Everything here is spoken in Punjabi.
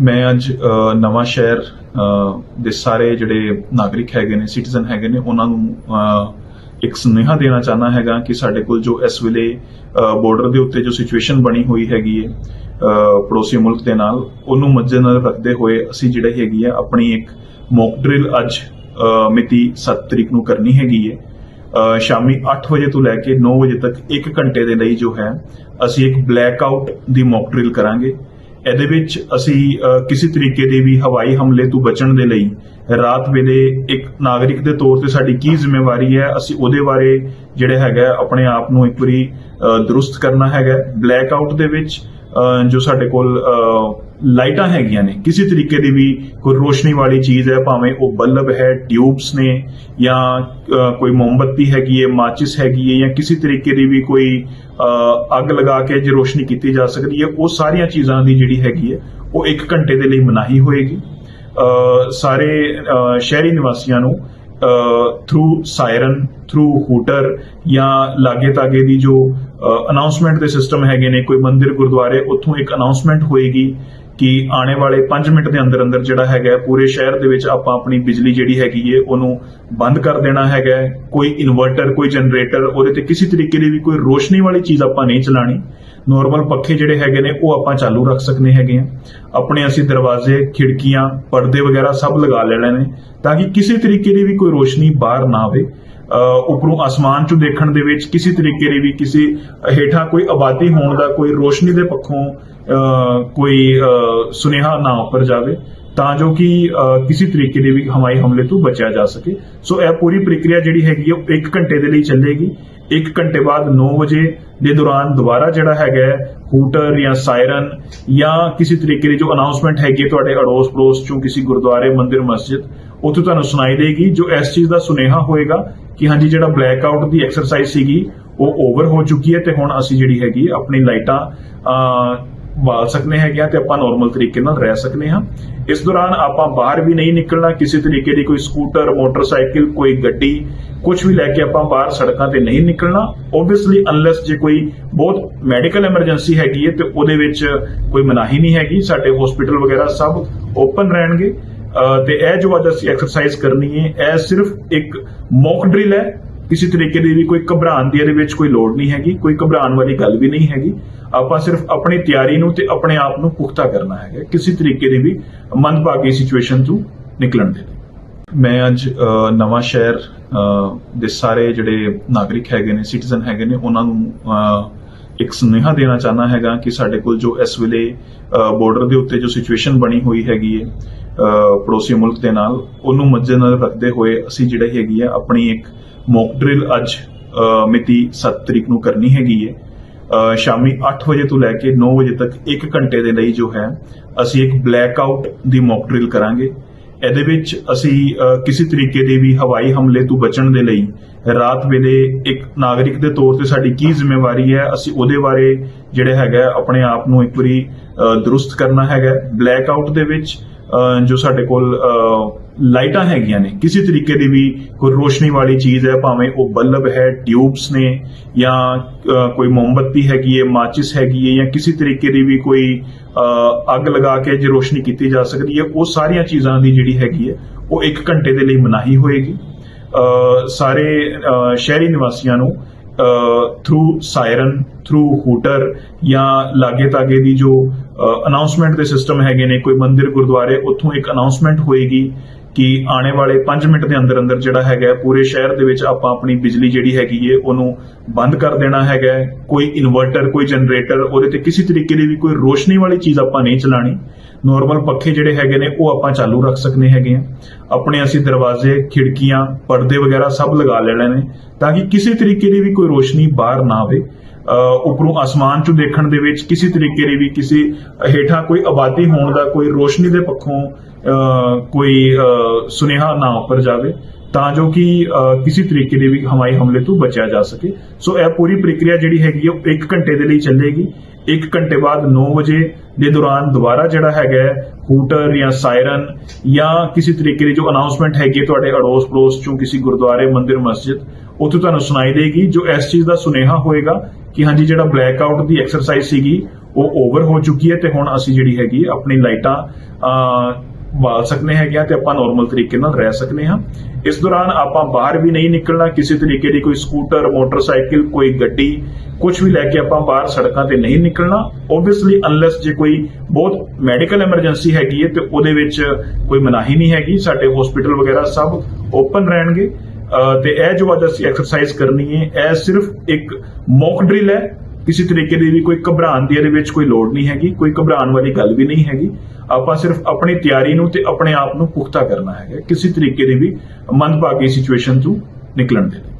ਮੈਂ ਅੱਜ ਅ, ਨਵਾਂ ਸ਼ਹਿਰ ਦੇ ਸਾਰੇ ਜਿਹੜੇ ਨਾਗਰਿਕ ਹੈਗੇ ਨੇ ਸਿਟੀਜ਼ਨ ਹੈਗੇ ਨੇ ਉਹਨਾਂ ਨੂੰ ਇੱਕ ਸੁਨੇਹਾ ਦੇਣਾ ਚਾਹਨਾ ਹੈਗਾ ਕਿ ਸਾਡੇ ਕੋਲ ਜੋ ਇਸ ਵੇਲੇ ਬਾਰਡਰ ਦੇ ਉੱਤੇ ਜੋ ਸਿਚੁਏਸ਼ਨ ਬਣੀ ਹੋਈ ਹੈਗੀ ਹੈ ਪੜੋਸੀ ਮੁਲਕ ਦੇ ਨਾਲ ਉਹਨੂੰ ਮੱਦੇਨਜ਼ਰ ਰੱਖਦੇ ਹੋਏ ਅਸੀਂ ਜਿਹੜੀ ਹੈਗੀ ਹੈ ਆਪਣੀ ਇੱਕ ਮੌਕ ਡਰਿਲ ਅੱਜ ਮਿਤੀ 7 ਤਰੀਕ ਨੂੰ ਕਰਨੀ ਹੈਗੀ ਹੈ। ਸ਼ਾਮੀ 8 ਵਜੇ ਤੋਂ ਲੈ ਕੇ 9 ਵਜੇ ਤੱਕ 1 ਘੰਟੇ ਦੇ ਲਈ ਜੋ ਹੈ ਅਸੀਂ ਇੱਕ ਬਲੈਕ ਆਊਟ ਦੀ ਮੌਕ ਡਰਿਲ ਕਰਾਂਗੇ। ਇਹਦੇ ਵਿੱਚ ਅਸੀਂ ਕਿਸੇ ਤਰੀਕੇ ਦੇ ਵੀ ਹਵਾਈ ਹਮਲੇ ਤੋਂ ਬਚਣ ਦੇ ਲਈ ਰਾਤ ਵੇਲੇ ਇੱਕ ਨਾਗਰਿਕ ਦੇ ਤੌਰ ਤੇ ਸਾਡੀ ਕੀ ਜ਼ਿੰਮੇਵਾਰੀ ਹੈ, ਅਸੀਂ ਉਹਦੇ ਬਾਰੇ ਜਿਹੜੇ ਹੈਗਾ, ਆਪਣੇ ਆਪ ਨੂੰ ਇੱਕ ਵਾਰੀ ਦਰੁਸਤ ਕਰਨਾ ਹੈਗਾ। ਬਲੈਕ ਆਊਟ ਦੇ ਵਿੱਚ ਜੋ ਸਾਡੇ ਕੋਲ ਲਾਈਟਾਂ ਹੈਗੀਆਂ ਨੇ, ਕਿਸੇ ਤਰੀਕੇ ਦੀ ਵੀ ਕੋਈ ਰੋਸ਼ਨੀ ਵਾਲੀ ਚੀਜ਼ ਹੈ, ਭਾਵੇਂ ਉਹ ਬੱਲਬ ਹੈ, ਟਿਊਬਸ ਨੇ, ਜਾਂ ਕੋਈ ਮੋਮਬੱਤੀ ਹੈਗੀ ਹੈ, ਮਾਚਿਸ ਹੈਗੀ ਹੈ, ਜਾਂ ਕਿਸੇ ਤਰੀਕੇ ਦੀ ਵੀ ਕੋਈ ਅੱਗ ਲਗਾ ਕੇ ਜੇ ਰੋਸ਼ਨੀ ਕੀਤੀ ਜਾ ਸਕਦੀ ਹੈ, ਉਹ ਸਾਰੀਆਂ ਚੀਜ਼ਾਂ ਦੀ ਜਿਹੜੀ ਹੈਗੀ ਹੈ, ਉਹ 1 ਘੰਟੇ ਦੇ ਲਈ ਮਨਾਹੀ ਹੋਏਗੀ। ਸਾਰੇ ਸ਼ਹਿਰੀ ਨਿਵਾਸੀਆਂ ਨੂੰ ਥਰੂ ਸਾਇਰਨ ਥਰੂ ਹੂਟਰ ਜਾਂ ਲਾਗੇ ਤਾਗੇ ਦੀ ਜੋ ਅਨਾਉਂਸਮੈਂਟ ਦੇ ਸਿਸਟਮ ਹੈਗੇ ਨੇ, ਕੋਈ ਮੰਦਿਰ ਗੁਰਦੁਆਰੇ, ਉੱਥੋਂ ਇੱਕ ਅਨਾਉਂਸਮੈਂਟ ਹੋਏਗੀ ਕਿ ਆਉਣੇ ਵਾਲੇ 5 ਮਿੰਟ ਦੇ ਅੰਦਰ ਅੰਦਰ ਜਿਹੜਾ ਹੈਗਾ, ਪੂਰੇ ਸ਼ਹਿਰ ਦੇ ਵਿੱਚ ਆਪਾਂ ਆਪਣੀ ਬਿਜਲੀ ਜਿਹੜੀ ਹੈਗੀ ਹੈ ਉਹਨੂੰ ਬੰਦ ਕਰ ਦੇਣਾ ਹੈਗਾ ਕੋਈ ਇਨਵਰਟਰ ਕੋਈ ਜਨਰੇਟਰ ਉਹਦੇ ਤੇ ਕਿਸੇ ਤਰੀਕੇ ਦੀ ਵੀ ਕੋਈ ਰੋਸ਼ਨੀ ਵਾਲੀ ਚੀਜ਼ ਆਪਾਂ ਨਹੀਂ ਚਲਾਣੀ ਨਾਰਮਲ ਪੱਖੇ ਜਿਹੜੇ ਹੈਗੇ ਨੇ, ਉਹ ਆਪਾਂ ਚਾਲੂ ਰੱਖ ਸਕਨੇ ਹੈਗੇ ਆ। ਆਪਣੇ ਅਸੀਂ ਦਰਵਾਜ਼ੇ, ਖਿੜਕੀਆਂ, ਪਰਦੇ ਵਗੈਰਾ ਸਭ ਲਗਾ ਲੈਣੇ ਨੇ, ਤਾਂ ਕਿ ਕਿਸੇ ਤਰੀਕੇ ਦੀ ਵੀ ਕੋਈ ਰੋਸ਼ਨੀ ਬਾਹਰ ਨਾ ਆਵੇ। ਉਪਰੋਂ ਆਸਮਾਨ ਚੋਂ ਦੇਖਣ ਦੇ ਵਿੱਚ ਕਿਸੇ ਤਰੀਕੇ ਦੀ ਵੀ ਕਿਸੇ ਹੇਠਾਂ ਕੋਈ ਆਬਾਦੀ ਹੋਣ ਦਾ ਕੋਈ ਰੋਸ਼ਨੀ ਦੇ ਪੱਖੋਂ ਕੋਈ ਸੁਨੇਹਾ ਨਾ ਉੱਪਰ ਜਾਵੇ, ਤਾਂ ਜੋ ਕਿ ਕਿਸੇ ਤਰੀਕੇ ਦੇ ਵੀ ਹਵਾਈ ਹਮਲੇ ਤੋਂ ਬਚਿਆ ਜਾ ਸਕੇ। ਸੋ ਇਹ ਪੂਰੀ ਪ੍ਰਕਿਰਿਆ ਜਿਹੜੀ ਹੈਗੀ ਹੈ ਉਹ 1 ਘੰਟੇ ਦੇ ਲਈ ਚੱਲੇਗੀ। 1 ਘੰਟੇ ਬਾਅਦ 9 ਵਜੇ ਦੇ ਦੌਰਾਨ ਦੁਬਾਰਾ ਜਿਹੜਾ ਹੈਗਾ ਹੂਟਰ ਜਾਂ ਸਾਇਰਨ ਜਾਂ ਕਿਸੇ ਤਰੀਕੇ ਦੀ ਜੋ ਅਨਾਉਂਸਮੈਂਟ ਹੈਗੀ ਹੈ ਤੁਹਾਡੇ ਅੜੋਸ ਪੜੋਸ ਚੋਂ ਕਿਸੇ ਗੁਰਦੁਆਰੇ, ਮੰਦਿਰ, ਮਸਜਿਦ ਉੱਥੇ ਤੁਹਾਨੂੰ ਸੁਣਾਈ ਦੇਗੀ, ਜੋ ਇਸ ਚੀਜ਼ ਦਾ ਸੁਨੇਹਾ ਹੋਏਗਾ ਕਿ ਹਾਂਜੀ, ਜਿਹੜਾ ਬਲੈਕ ਆਊਟ ਦੀ ਐਕਸਰਸਾਈਜ਼ ਸੀਗੀ, ਉਹ ਓਵਰ ਹੋ ਚੁੱਕੀ ਹੈ ਤੇ ਹੁਣ ਅਸੀਂ ਜਿਹੜੀ ਹੈਗੀ ਆਪਣੀ ਲਾਈਟਾਂ ਬਾਲ ਸਕਨੇ ਹੈਗੇ ਆ ਤੇ ਆਪਾਂ ਨਾਰਮਲ ਤਰੀਕੇ ਨਾਲ ਰਹਿ ਸਕਨੇ ਹਾਂ। ਇਸ ਦੌਰਾਨ ਆਪਾਂ ਬਾਹਰ ਵੀ ਨਹੀਂ ਨਿਕਲਣਾ, ਕਿਸੇ ਤਰੀਕੇ ਦੀ ਕੋਈ ਸਕੂਟਰ ਮੋਟਰਸਾਈਕਲ ਕੋਈ ਗੱਡੀ ਕੁਝ ਵੀ ਲੈ ਕੇ ਆਪਾਂ ਬਾਹਰ ਸੜਕਾਂ ਤੇ ਨਹੀਂ ਨਿਕਲਣਾ। ਓਬਵੀਅਸਲੀ ਅਨਲੈਸ ਜੇ ਕੋਈ ਬਹੁਤ ਮੈਡੀਕਲ ਐਮਰਜੈਂਸੀ ਹੈਗੀ ਹੈ ਤੇ ਉਹਦੇ ਵਿੱਚ ਕੋਈ ਮਨਾਹੀ ਨਹੀਂ ਹੈਗੀ, ਸਾਡੇ ਹਸਪੀਟਲ ਵਗੈਰਾ ਸਭ ਓਪਨ ਰਹਿਣਗੇ। ਤੇ ਇਹ ਜੋ ਅੱਜ ਅਸੀਂ ਐਕਸਰਸਾਈਜ਼ ਕਰਨੀ ਹੈ ਇਹ ਸਿਰਫ ਇੱਕ ਮੌਕ ਡਰਿਲ ਹੈ। ਕਿਸੇ ਤਰੀਕੇ ਦੀ ਵੀ ਕੋਈ ਘਬਰਾਉਣ ਦੀ ਇਹਦੇ ਵਿੱਚ ਕੋਈ ਲੋੜ ਨਹੀਂ ਹੈਗੀ ਕੋਈ ਘਬਰਾਉਣ ਵਾਲੀ ਗੱਲ ਵੀ ਨਹੀਂ ਹੈਗੀ। ਆਪਾਂ ਸਿਰਫ ਆਪਣੀ ਤਿਆਰੀ ਨੂੰ ਤੇ ਆਪਣੇ ਆਪ ਨੂੰ ਪੁਖਤਾ ਕਰਨਾ ਹੈਗਾ। ਕਿਸੇ ਤਰੀਕੇ ਦੀ ਵੀ ਮੰਦਭਾਗੀ ਸਿਚੁਏਸ਼ਨ ਤੋਂ ਨਿਕਲਣ ਦੇ ਲਈ। ਮੈਂ ਅੱਜ ਅ, ਨਵਾਂ ਸ਼ਹਿਰ ਦੇ ਸਾਰੇ ਜਿਹੜੇ ਨਾਗਰਿਕ ਹੈਗੇ ਨੇ ਸਿਟੀਜ਼ਨ ਹੈਗੇ ਨੇ ਉਹਨਾਂ ਨੂੰ ਇੱਕ ਸੁਨੇਹਾ ਦੇਣਾ ਚਾਹਨਾ ਹੈਗਾ ਕਿ ਸਾਡੇ ਕੋਲ ਜੋ ਇਸ ਵੇਲੇ ਬਾਰਡਰ ਦੇ ਉੱਤੇ ਜੋ ਸਿਚੁਏਸ਼ਨ ਬਣੀ ਹੋਈ ਹੈਗੀ ਹੈ ਪੜੋਸੀ ਮੁਲਕ ਦੇ ਨਾਲ, ਉਹਨੂੰ ਮੱਦੇਨਜ਼ਰ ਰੱਖਦੇ ਹੋਏ ਅਸੀਂ ਜਿਹੜੀ ਹੈਗੀ ਹੈ ਆਪਣੀ ਇੱਕ ਮੌਕ ਡਰਿਲ ਅੱਜ ਮਿਤੀ 7 ਤਰੀਕ ਨੂੰ ਕਰਨੀ ਹੈਗੀ ਹੈ। ਸ਼ਾਮੀ 8 ਵਜੇ ਤੋਂ ਲੈ ਕੇ 9 ਵਜੇ ਤੱਕ 1 ਘੰਟੇ ਦੇ ਲਈ ਜੋ ਹੈ, ਅਸੀਂ ਇੱਕ ਬਲੈਕ ਆਊਟ ਦੀ ਮੌਕ ਡਰਿਲ ਕਰਾਂਗੇ। ਇਹਦੇ ਵਿੱਚ ਅਸੀਂ ਕਿਸੇ ਤਰੀਕੇ ਦੇ ਵੀ ਹਵਾਈ ਹਮਲੇ ਤੋਂ ਬਚਣ ਦੇ ਲਈ ਰਾਤ ਵੇਲੇ ਇੱਕ ਨਾਗਰਿਕ ਦੇ ਤੌਰ ਤੇ ਸਾਡੀ ਕੀ ਜ਼ਿੰਮੇਵਾਰੀ ਹੈ ਅਸੀਂ ਉਹਦੇ ਬਾਰੇ ਜਿਹੜੇ ਹੈਗਾ ਆਪਣੇ ਆਪ ਨੂੰ ਇੱਕ ਵਾਰੀ ਅ, ਦਰੁਸਤ ਕਰਨਾ ਹੈਗਾ ਬਲੈਕ ਆਊਟ ਦੇ ਵਿੱਚ ਜੋ ਸਾਡੇ ਕੋਲ ਲਾਈਟਾਂ ਹੈਗੀਆਂ ਨੇ, ਕਿਸੇ ਤਰੀਕੇ ਦੀ ਵੀ ਕੋਈ ਰੋਸ਼ਨੀ ਵਾਲੀ ਚੀਜ਼ ਹੈ, ਭਾਵੇਂ ਉਹ ਬੱਲਬ ਹੈ, ਟਿਊਬਸ ਨੇ, ਜਾਂ ਕੋਈ ਮੋਮਬੱਤੀ ਹੈਗੀ ਹੈ, ਮਾਚਿਸ ਹੈਗੀ ਹੈ, ਜਾਂ ਕਿਸੇ ਤਰੀਕੇ ਦੀ ਵੀ ਕੋਈ ਅੱਗ ਲਗਾ ਕੇ ਜੇ ਰੋਸ਼ਨੀ ਕੀਤੀ ਜਾ ਸਕਦੀ ਹੈ, ਉਹ ਸਾਰੀਆਂ ਚੀਜ਼ਾਂ ਦੀ ਜਿਹੜੀ ਹੈਗੀ ਹੈ, ਉਹ 1 ਘੰਟੇ ਦੇ ਲਈ ਮਨਾਹੀ ਹੋਏਗੀ। ਸਾਰੇ ਸ਼ਹਿਰੀ ਨਿਵਾਸੀਆਂ ਨੂੰ ਥਰੂ ਸਾਇਰਨ ਥਰੂ ਹੂਟਰ ਜਾਂ ਲਾਗੇ ਤਾਗੇ ਦੀ ਜੋ ਅਨਾਉਂਸਮੈਂਟ ਦੇ ਸਿਸਟਮ ਹੈਗੇ ਨੇ, ਕੋਈ ਮੰਦਿਰ, ਗੁਰਦੁਆਰੇ, ਉੱਥੋਂ ਇੱਕ ਅਨਾਉਂਸਮੈਂਟ ਹੋਏਗੀ। ਕਿ ਆਉਣੇ ਵਾਲੇ 5 ਮਿੰਟ ਦੇ ਅੰਦਰ ਅੰਦਰ ਜਿਹੜਾ ਹੈਗਾ ਪੂਰੇ ਸ਼ਹਿਰ ਦੇ ਵਿੱਚ ਆਪਾਂ ਆਪਣੀ ਬਿਜਲੀ ਜਿਹੜੀ ਹੈਗੀ ਹੈ, ਉਹਨੂੰ ਬੰਦ ਕਰ ਦੇਣਾ ਹੈਗਾ ਕੋਈ ਇਨਵਰਟਰ, ਕੋਈ ਜਨਰੇਟਰ, ਉਹਦੇ ਤੇ ਕਿਸੇ ਤਰੀਕੇ ਦੀ ਵੀ ਕੋਈ ਰੋਸ਼ਨੀ ਵਾਲੀ ਚੀਜ਼ ਆਪਾਂ ਨਹੀਂ ਚਲਾਣੀ। ਨਾਰਮਲ ਪੱਖੇ ਜਿਹੜੇ ਹੈਗੇ ਨੇ, ਉਹ ਆਪਾਂ ਚਾਲੂ ਰੱਖ ਸਕਨੇ ਹੈਗੇ ਆ ਆਪਣੇ ਅਸੀਂ ਦਰਵਾਜ਼ੇ, ਖਿੜਕੀਆਂ, ਪਰਦੇ ਵਗੈਰਾ ਸਭ ਲਗਾ ਲੈਣੇ ਨੇ, ਤਾਂ ਕਿ ਕਿਸੇ ਤਰੀਕੇ ਦੀ ਵੀ ਕੋਈ ਰੋਸ਼ਨੀ ਬਾਹਰ ਨਾ ਆਵੇ। ਉੱਪਰੋਂ ਆਸਮਾਨ ਚੋਂ ਦੇਖਣ ਦੇ ਵਿੱਚ ਕਿਸੇ ਤਰੀਕੇ ਦੀ ਵੀ ਕਿਸੇ ਹੇਠਾਂ ਕੋਈ ਆਬਾਦੀ ਹੋਣ ਦਾ ਕੋਈ ਰੋਸ਼ਨੀ ਦੇ ਪੱਖੋਂ ਕੋਈ ਸੁਨੇਹਾ ਨਾ ਉੱਪਰ ਜਾਵੇ, ਤਾਂ ਜੋ ਕਿ ਕਿਸੇ ਤਰੀਕੇ ਦੇ ਵੀ ਹਵਾਈ ਹਮਲੇ ਤੋਂ ਬਚਿਆ ਜਾ ਸਕੇ। ਸੋ ਇਹ ਪੂਰੀ ਪ੍ਰਕਿਰਿਆ ਜਿਹੜੀ ਹੈਗੀ ਹੈ ਉਹ 1 ਘੰਟੇ ਦੇ ਲਈ ਚੱਲੇਗੀ। 1 ਘੰਟੇ ਬਾਅਦ 9 ਵਜੇ ਦੇ ਦੌਰਾਨ ਦੁਬਾਰਾ ਜਿਹੜਾ ਹੈਗਾ ਹੂਟਰ ਜਾਂ ਸਾਇਰਨ ਜਾਂ ਕਿਸੇ ਤਰੀਕੇ ਦੀ ਜੋ ਅਨਾਉਂਸਮੈਂਟ ਹੈਗੀ ਹੈ ਤੁਹਾਡੇ ਅੜੋਸ ਪੜੋਸ ਚੋਂ ਕਿਸੇ ਗੁਰਦੁਆਰੇ, ਮੰਦਿਰ, ਮਸਜਿਦ, ਉੱਥੇ ਤੁਹਾਨੂੰ ਸੁਣਾਈ ਦੇਗੀ, ਜੋ ਇਸ ਚੀਜ਼ ਦਾ ਸੁਨੇਹਾ ਹੋਏਗਾ ਕਿ ਹਾਂਜੀ, ਜਿਹੜਾ ਬਲੈਕ ਆਊਟ ਦੀ ਐਕਸਰਸਾਈਜ਼ ਸੀਗੀ, ਉਹ ਓਵਰ ਹੋ ਚੁੱਕੀ ਹੈ ਤੇ ਹੁਣ ਅਸੀਂ ਜਿਹੜੀ ਹੈਗੀ, ਆਪਣੀ ਲਾਈਟਾਂ ਬਾਲ ਸਕਨੇ ਹੈਗੇ ਆ ਤੇ ਆਪਾਂ ਨਾਰਮਲ ਤਰੀਕੇ ਨਾਲ ਰਹਿ ਸਕਨੇ ਹਾਂ। ਇਸ ਦੌਰਾਨ ਆਪਾਂ ਬਾਹਰ ਵੀ ਨਹੀਂ ਨਿਕਲਣਾ, ਕਿਸੇ ਤਰੀਕੇ ਦੀ ਕੋਈ ਸਕੂਟਰ ਮੋਟਰਸਾਈਕਲ ਕੋਈ ਗੱਡੀ ਕੁਝ ਵੀ ਲੈ ਕੇ ਆਪਾਂ ਬਾਹਰ ਸੜਕਾਂ ਤੇ ਨਹੀਂ ਨਿਕਲਣਾ। ਓਬਵੀਅਸਲੀ ਅਨਲੈਸ ਜੇ ਕੋਈ ਬਹੁਤ ਮੈਡੀਕਲ ਐਮਰਜੈਂਸੀ ਹੈਗੀ ਹੈ ਤੇ ਉਹਦੇ ਵਿੱਚ ਕੋਈ ਮਨਾਹੀ ਨਹੀਂ ਹੈਗੀ, ਸਾਡੇ ਹਸਪੀਟਲ ਵਗੈਰਾ ਸਭ ਓਪਨ ਰਹਿਣਗੇ। ਤੇ ਇਹ ਜੋ ਅੱਜ ਅਸੀਂ ਐਕਸਰਸਾਈਜ਼ ਕਰਨੀ ਹੈ, ਇਹ ਸਿਰਫ ਇੱਕ ਮੌਕ ਡਰਿਲ ਹੈ। ਕਿਸੇ ਤਰੀਕੇ ਦੀ ਵੀ ਕੋਈ ਘਬਰਾਉਣ ਦੀ ਇਹਦੇ ਵਿੱਚ ਕੋਈ ਲੋੜ ਨਹੀਂ ਹੈਗੀ, ਕੋਈ ਘਬਰਾਉਣ ਵਾਲੀ ਗੱਲ ਵੀ ਨਹੀਂ ਹੈਗੀ। ਆਪਾਂ ਸਿਰਫ ਆਪਣੀ ਤਿਆਰੀ ਨੂੰ ਤੇ ਆਪਣੇ ਆਪ ਨੂੰ ਪੁਖਤਾ ਕਰਨਾ ਹੈਗਾ, ਕਿਸੇ ਤਰੀਕੇ ਦੀ ਵੀ ਮੰਦਭਾਗੀ ਸਿਚੁਏਸ਼ਨ ਤੋਂ ਨਿਕਲਣ ਦੇ ਲਈ।